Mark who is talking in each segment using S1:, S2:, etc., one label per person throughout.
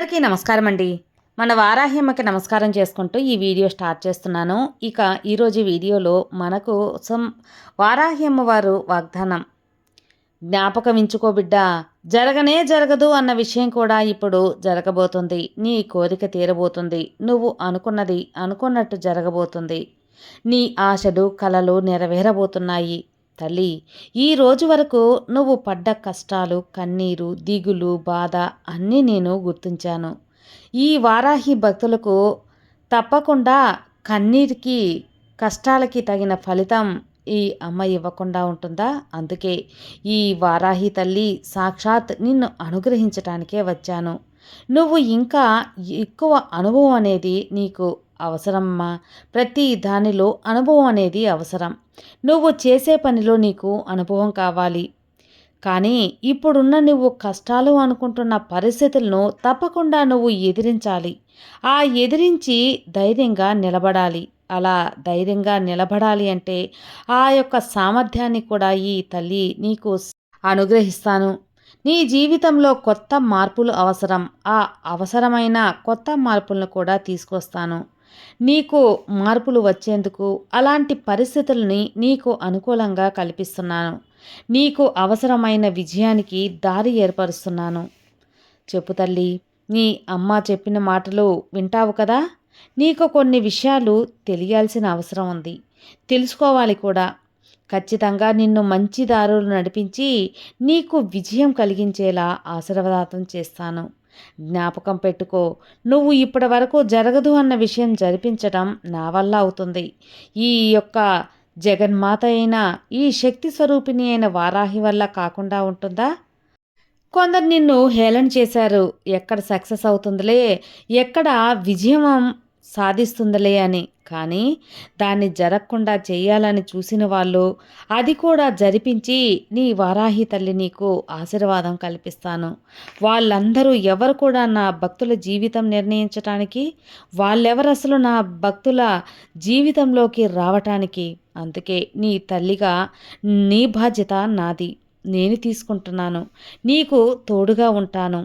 S1: అందరికీ నమస్కారం అండి మన వారాహ్యమ్మకి నమస్కారం చేసుకుంటూ ఈ వీడియో స్టార్ట్ చేస్తున్నాను. ఇక ఈరోజు వీడియోలో మనకు సం వారాహ్యమ్మ వారు వాగ్దానం. జ్ఞాపకం ఇంచుకో బిడ్డ జరగనే జరగదు అన్న విషయం కూడా ఇప్పుడు జరగబోతుంది. నీ కోరిక తీరబోతుంది. నువ్వు అనుకున్నది అనుకున్నట్టు జరగబోతుంది. నీ ఆశలు కలలు నెరవేరబోతున్నాయి. తల్లి ఈ రోజు వరకు నువ్వు పడ్డ కష్టాలు కన్నీరు దిగులు బాధ అన్నీ నేను గుర్తించాను. ఈ వారాహి భక్తులకు తప్పకుండా కన్నీరికి కష్టాలకి తగిన ఫలితం ఈ అమ్మ ఇవ్వకుండా ఉంటుందా? అందుకే ఈ వారాహి తల్లి సాక్షాత్ నిన్ను అనుగ్రహించటానికే వచ్చాను. నువ్వు ఇంకా ఎక్కువ అనుభవం అనేది నీకు అవసరమ్మా. ప్రతి దానిలో అనుభవం అనేది అవసరం. నువ్వు చేసే పనిలో నీకు అనుభవం కావాలి. కానీ ఇప్పుడున్న నువ్వు కష్టాలు అనుకుంటున్న పరిస్థితులను తప్పకుండా నువ్వు ఎదిరించాలి. ఆ ఎదిరించి ధైర్యంగా నిలబడాలి. అలా ధైర్యంగా నిలబడాలి అంటే ఆ యొక్క సామర్థ్యాన్ని కూడా ఈ తల్లి నీకు అనుగ్రహిస్తాను. నీ జీవితంలో కొత్త మార్పులు అవసరం. ఆ అవసరమైన కొత్త మార్పులను కూడా తీసుకొస్తాను. నీకు మార్పులు వచ్చేందుకు అలాంటి పరిస్థితుల్ని నీకు అనుకూలంగా కల్పిస్తున్నాను. నీకు అవసరమైన విజయానికి దారి ఏర్పరుస్తున్నాను. చెప్పు తల్లి నీ అమ్మ చెప్పిన మాటలు వింటావు కదా? నీకు కొన్ని విషయాలు తెలియాల్సిన అవసరం ఉంది. తెలుసుకోవాలి కూడా. ఖచ్చితంగా నిన్ను మంచి దారులు నడిపించి నీకు విజయం కలిగించేలా ఆశీర్వాదం చేస్తాను. జ్ఞాపకం పెట్టుకో. నువ్వు ఇప్పటి వరకు జరగదు అన్న విషయం జరిపించటం నా వల్ల అవుతుంది. ఈ యొక్క జగన్మాత అయిన ఈ శక్తి స్వరూపిణి అయిన వారాహి వల్ల కాకుండా ఉంటుందా? కొందరు నిన్ను హేళన చేశారు. ఎక్కడ సక్సెస్ అవుతుందిలే? ఎక్కడ విజయం సాధిస్తుందిలే అని. కానీ దాన్ని జరగకుండా చేయాలని చూసిన వాళ్ళు అది కూడా జరిపించి నీ వారాహి తల్లి నీకు ఆశీర్వాదం కల్పిస్తాను. వాళ్ళందరూ ఎవరు కూడా నా భక్తుల జీవితం నిర్ణయించటానికి వాళ్ళెవరు అసలు నా భక్తుల జీవితంలోకి రావటానికి? అందుకే నీ తల్లిగా నీ బాధ్యత నాది. నేను తీసుకుంటున్నాను. నీకు తోడుగా ఉంటాను.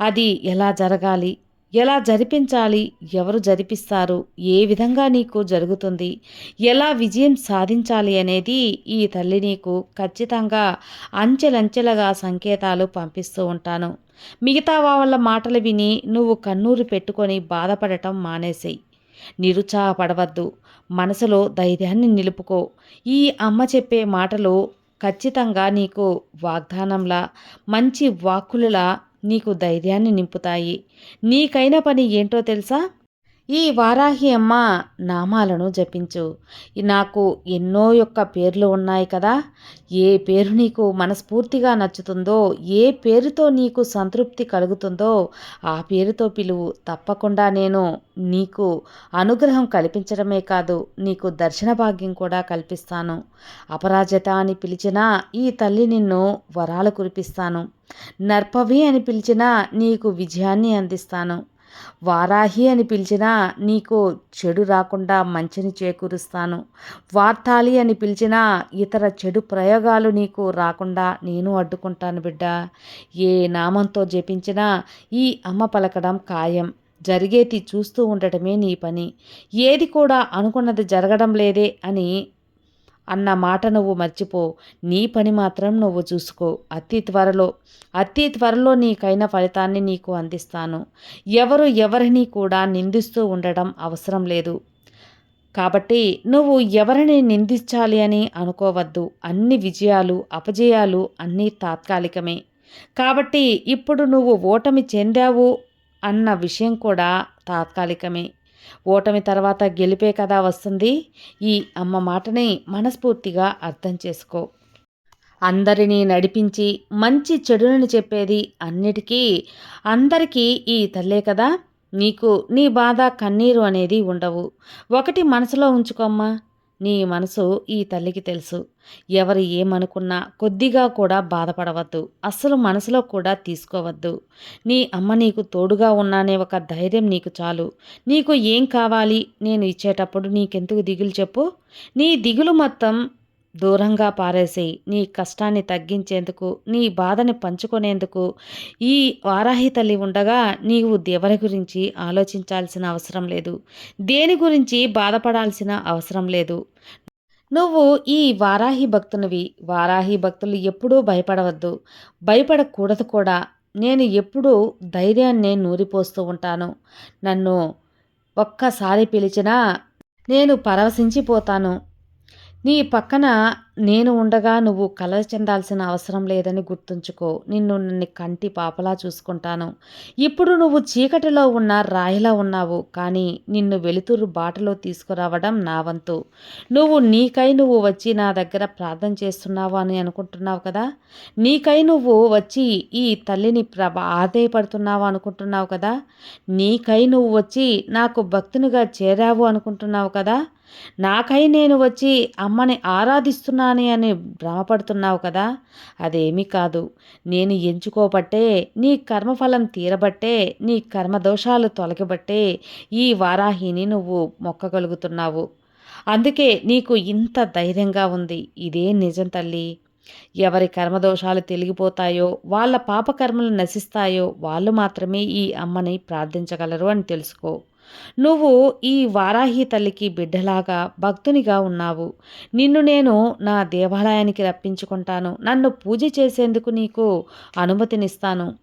S1: అది ఎలా జరగాలి? ఎలా జరిపించాలి? ఎవరు జరిపిస్తారు? ఏ విధంగా నీకు జరుగుతుంది? ఎలా విజయం సాధించాలి అనేది ఈ తల్లి నీకు ఖచ్చితంగా అంచెలంచెలుగా సంకేతాలు పంపిస్తూ ఉంటాను. మిగతా వాళ్ళ మాటలు విని నువ్వు కన్నూరు పెట్టుకొని బాధపడటం మానేసేయి. నిరుత్సాహపడవద్దు. మనసులో ధైర్యాన్ని నిలుపుకో. ఈ అమ్మ చెప్పే మాటలు ఖచ్చితంగా నీకు వాగ్దానంలా మంచి వాక్కులలా నీకు ధైర్యాన్ని నింపుతాయి. నీకైన పని ఏంటో తెలుసా? ఈ వారాహి అమ్మ నామాలను జపించు. నాకు ఎన్నో యొక్క పేర్లు ఉన్నాయి కదా. ఏ పేరు నీకు మనస్ఫూర్తిగా నచ్చుతుందో ఏ పేరుతో నీకు సంతృప్తి కలుగుతుందో ఆ పేరుతో పిలువు. తప్పకుండా నేను నీకు అనుగ్రహం కల్పించడమే కాదు నీకు దర్శన భాగ్యం కూడా కల్పిస్తాను. అపరాజత అని పిలిచినా ఈ తల్లి నిన్ను వరాలు కురిపిస్తాను. నర్పవి అని పిలిచినా నీకు విజయాన్ని అందిస్తాను. వారాహి అని పిలిచినా నీకు చెడు రాకుండా మంచిని చేకూరుస్తాను. వార్తాలి అని పిలిచినా ఇతర చెడు ప్రయోగాలు నీకు రాకుండా నేను అడ్డుకుంటాను బిడ్డ. ఏ నామంతో జపించినా ఈ అమ్మ పలకడం ఖాయం. జరిగేది చూస్తూ ఉండటమే నీ పని. ఏది కూడా అనుకున్నది జరగడం లేదే అని అన్న మాట నువ్వు మర్చిపో. నీ పని మాత్రం నువ్వు చూసుకో. అతి త్వరలో అతి త్వరలో నీకైన ఫలితాన్ని నీకు అందిస్తాను. ఎవరు ఎవరిని కూడా నిందిస్తూ ఉండడం అవసరం లేదు. కాబట్టి నువ్వు ఎవరిని నిందించాలి అని అనుకోవద్దు. అన్ని విజయాలు అపజయాలు అన్నీ తాత్కాలికమే. కాబట్టి ఇప్పుడు నువ్వు ఓటమి చెందావు అన్న విషయం కూడా తాత్కాలికమే. ఓటమి తర్వాత గెలిపే కదా వస్తుంది. ఈ అమ్మ మాటని మనస్ఫూర్తిగా అర్థం చేసుకో. అందరినీ నడిపించి మంచి చెడులను చెప్పేది అన్నిటికీ అందరికీ ఈ తల్లే కదా. నీకు నీ బాధ కన్నీరు అనేది ఉండవు. ఒకటి మనసులో ఉంచుకోమ్మా నీ మనసు ఈ తల్లికి తెలుసు. ఎవరు ఏమనుకున్నా కొద్దిగా కూడా బాధపడవద్దు. అస్సలు మనసులో కూడా తీసుకోవద్దు. నీ అమ్మ నీకు తోడుగా ఉన్నానే ఒక ధైర్యం నీకు చాలు. నీకు ఏం కావాలి? నేను ఇచ్చేటప్పుడు నీకెందుకు దిగులు చెప్పు. నీ దిగులు మొత్తం దూరంగా పారేసి నీ కష్టాన్ని తగ్గించేందుకు నీ బాధని పంచుకునేందుకు ఈ వారాహి తల్లి ఉండగా నీవు దేవరి గురించి ఆలోచించాల్సిన అవసరం లేదు. దేని గురించి బాధపడాల్సిన అవసరం లేదు. నువ్వు ఈ వారాహి భక్తునివి. వారాహి భక్తులు ఎప్పుడూ భయపడవద్దు. భయపడకూడదు కూడా. నేను ఎప్పుడూ ధైర్యాన్ని నూరిపోస్తూ ఉంటాను. నన్ను ఒక్కసారి పిలిచినా నేను పరవశించిపోతాను. నీ పక్కన నేను ఉండగా నువ్వు కలర్ చెందాల్సిన అవసరం లేదని గుర్తుంచుకో. నిన్ను నన్ను కంటి పాపలా చూసుకుంటాను. ఇప్పుడు నువ్వు చీకటిలో ఉన్న రాయిలా ఉన్నావు. కానీ నిన్ను వెలుతురు బాటలో తీసుకురావడం నా వంతు. నువ్వు నీకై నువ్వు వచ్చి నా దగ్గర ప్రార్థన చేస్తున్నావు అని అనుకుంటున్నావు కదా? నీకై నువ్వు వచ్చి ఈ తల్లిని ప్రభ ఆదాయపడుతున్నావు అనుకుంటున్నావు కదా? నీకై నువ్వు వచ్చి నాకు భక్తునిగా చేరావు అనుకుంటున్నావు కదా? నాకై నేను వచ్చి అమ్మని ఆరాధిస్తున్నాను అని భ్రమపడుతున్నావు కదా అదేమీ కాదు. నేను ఎంచుకోబట్టే నీ కర్మఫలం తీరబట్టే నీ కర్మదోషాలు తొలగబట్టే ఈ వారాహిని నువ్వు మొక్కగలుగుతున్నావు. అందుకే నీకు ఇంత ధైర్యంగా ఉంది. ఇదే నిజం తల్లి. ఎవరి కర్మదోషాలు తెలిగిపోతాయో వాళ్ళ పాపకర్మలు నశిస్తాయో వాళ్ళు మాత్రమే ఈ అమ్మని ప్రార్థించగలరు అని తెలుసుకో. నువ్వు ఈ వారాహి తల్లికి బిడ్డలాగా భక్తునిగా ఉన్నావు. నిన్ను నేను నా దేవాలయానికి రప్పించుకుంటాను. నన్ను పూజ చేసేందుకు నీకు అనుమతినిస్తాను.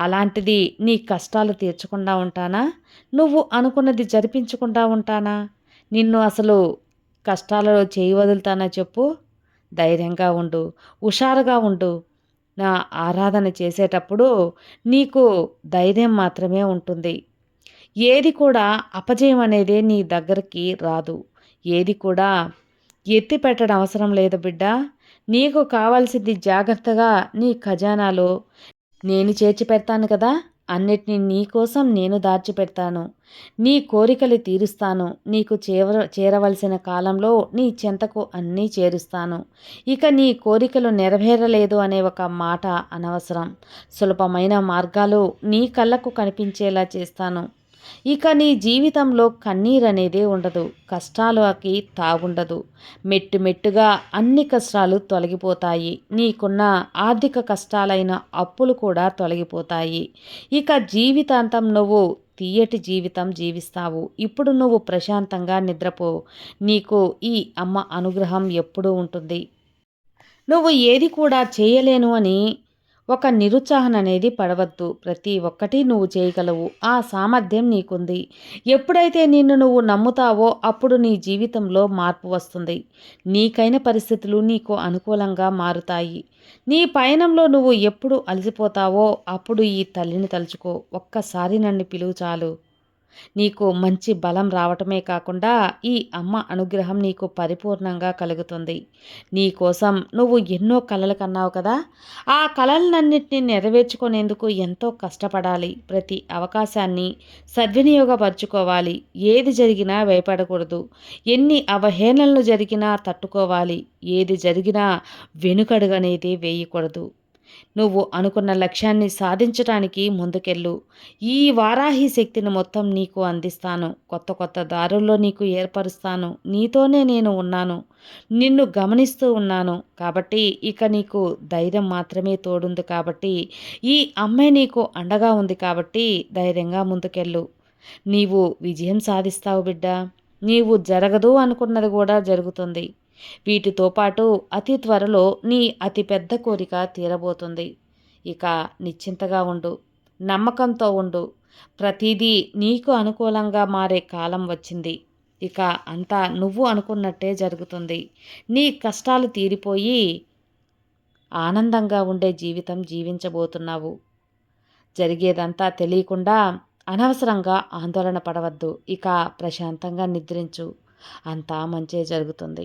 S1: అలాంటిది నీ కష్టాలు తీర్చకుండా ఉంటానా? నువ్వు అనుకున్నది జరిపించకుండా ఉంటానా? నిన్ను అసలు కష్టాలలో చేయి వదులుతానా చెప్పు. ధైర్యంగా ఉండు. హుషారుగా ఉండు. నా ఆరాధన చేసేటప్పుడు నీకు ధైర్యం మాత్రమే ఉంటుంది. ఏది కూడా అపజయం అనేది నీ దగ్గరికి రాదు. ఏది కూడా ఎత్తి పెట్టడం అవసరం లేదు బిడ్డ. నీకు కావాల్సింది జాగ్రత్తగా నీ ఖజానాలో నేను చేర్చి పెడతాను కదా. అన్నిటినీ నీ కోసం నేను దాచిపెడతాను నీ కోరికలు తీరుస్తాను. నీకు చేర చేరవలసిన కాలంలో నీ చెంతకు అన్నీ చేరుస్తాను. ఇక నీ కోరికలు నెరవేరలేదు అనే ఒక మాట అనవసరం. సులభమైన మార్గాలు నీ కళ్ళకు కనిపించేలా చేస్తాను. ఇక నీ జీవితంలో కన్నీరనేదే ఉండదు. కష్టాలకి తాగుండదు. మెట్టు మెట్టుగా అన్ని కష్టాలు తొలగిపోతాయి. నీకున్న ఆర్థిక కష్టాలైన అప్పులు కూడా తొలగిపోతాయి. ఇక జీవితాంతం నువ్వు తీయటి జీవితం జీవిస్తావు. ఇప్పుడు నువ్వు ప్రశాంతంగా నిద్రపో. నీకు ఈ అమ్మ అనుగ్రహం ఎప్పుడూ ఉంటుంది. నువ్వు ఏది కూడా చేయలేను అని ఒక నిరుత్సాహం అనేది పడవద్దు. ప్రతి ఒక్కటి నువ్వు చేయగలవు. ఆ సామర్థ్యం నీకుంది. ఎప్పుడైతే నిన్ను నువ్వు నమ్ముతావో అప్పుడు నీ జీవితంలో మార్పు వస్తుంది. నీకైన పరిస్థితులు నీకు అనుకూలంగా మారుతాయి. నీ పయనంలో నువ్వు ఎప్పుడు అలసిపోతావో అప్పుడు ఈ తల్లిని తలుచుకో. ఒక్కసారి నన్ను పిలువు చాలు. నీకు మంచి బలం రావటమే కాకుండా ఈ అమ్మ అనుగ్రహం నీకు పరిపూర్ణంగా కలుగుతుంది. నీ కోసం నువ్వు ఎన్నో కలలు కన్నావు కదా? ఆ కలలన్నింటినీ నెరవేర్చుకునేందుకు ఎంతో కష్టపడాలి. ప్రతి అవకాశాన్ని సద్వినియోగపరచుకోవాలి. ఏది జరిగినా భయపడకూడదు. ఎన్ని అవహేళనలు జరిగినా తట్టుకోవాలి. ఏది జరిగినా వెనుకడుగనేది వేయకూడదు. నువ్వు అనుకున్న లక్ష్యాన్ని సాధించటానికి ముందుకెళ్ళు. ఈ వారాహి శక్తిని మొత్తం నీకు అందిస్తాను. కొత్త కొత్త దారుల్లో నీకు ఏర్పరుస్తాను. నీతోనే నేను ఉన్నాను. నిన్ను గమనిస్తూ ఉన్నాను. కాబట్టి ఇక నీకు ధైర్యం మాత్రమే తోడుంది కాబట్టి ఈ అమ్మాయి నీకు అండగా ఉంది కాబట్టి ధైర్యంగా ముందుకెళ్ళు. నీవు విజయం సాధిస్తావు బిడ్డ. నీవు జరగదు అనుకున్నది కూడా జరుగుతుంది. వీటితో పాటు అతి త్వరలో నీ అతిపెద్ద కోరిక తీరబోతుంది. ఇక నిశ్చింతగా ఉండు నమ్మకంతో ఉండు. ప్రతిదీ నీకు అనుకూలంగా మారే కాలం వచ్చింది. ఇక అంతా నువ్వు అనుకున్నట్టే జరుగుతుంది. నీ కష్టాలు తీరిపోయి ఆనందంగా ఉండే జీవితం జీవించబోతున్నావు. జరిగేదంతా తెలియకుండా అనవసరంగా ఆందోళన పడవద్దు. ఇక ప్రశాంతంగా నిద్రించు. అంతా మంచే జరుగుతుంది.